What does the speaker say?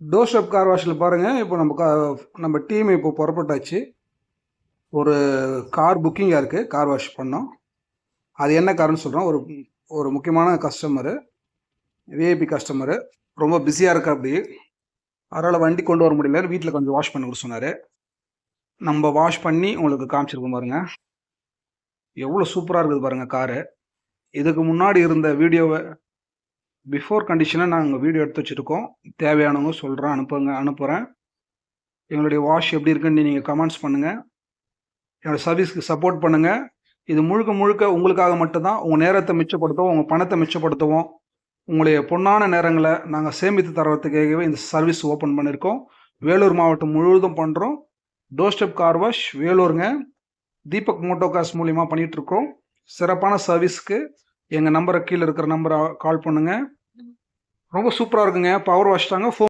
Door step car வாஷில் பாருங்கள் இப்போ நம்ம கா நம்ம டீம் இப்போ புறப்பட்டாச்சு. ஒரு கார் புக்கிங்காக இருக்குது கார் வாஷ் பண்ணோம். அது என்ன காருன்னு சொல்கிறோம் ஒரு ஒரு முக்கியமான கஸ்டமரு விஐபி கஸ்டமரு ரொம்ப பிஸியாக இருக்கா அப்படி அதனால் வண்டி கொண்டு வர முடியல. வீட்டில் கொஞ்சம் வாஷ் பண்ணி சொன்னார். நம்ம வாஷ் பண்ணி உங்களுக்கு காமிச்சிருக்கோம் பாருங்கள் எவ்வளோ சூப்பராக இருக்குது பாருங்கள் காரு இதுக்கு முன்னாடி இருந்த வீடியோவை பிஃபோர் கண்டிஷனை நாங்கள் வீடியோ எடுத்து வச்சுருக்கோம். தேவையானவங்க சொல்கிறேன் அனுப்புங்க அனுப்புகிறேன் எங்களுடைய வாஷ் எப்படி இருக்குன்னு நீங்கள் கமெண்ட்ஸ் பண்ணுங்கள் என்னோடய சர்வீஸ்க்கு சப்போர்ட் பண்ணுங்கள் இது முழுக்க முழுக்க உங்களுக்காக மட்டும்தான். உங்கள் நேரத்தை மிச்சப்படுத்தவும் உங்கள் பணத்தை மிச்சப்படுத்தவும் உங்களுடைய பொன்னான நேரங்களை நாங்கள் சேமித்து தரத்துக்காகவே இந்த சர்வீஸ் ஓப்பன் பண்ணியிருக்கோம் வேலூர் மாவட்டம் முழுவதும் பண்ணுறோம் டோர் ஸ்டெப் கார் வாஷ் வேலூருங்க. தீபக் மோட்டோகாஸ் மூலியமாக பண்ணிகிட்ருக்கோம் சிறப்பான சர்வீஸ்க்கு எங்கள் நம்பரை கீழே இருக்கிற நம்பரை கால் பண்ணுங்கள் ரொம்ப சூப்பராக இருக்குங்க. பவர் வாஷ் தாங்க ஃபோன்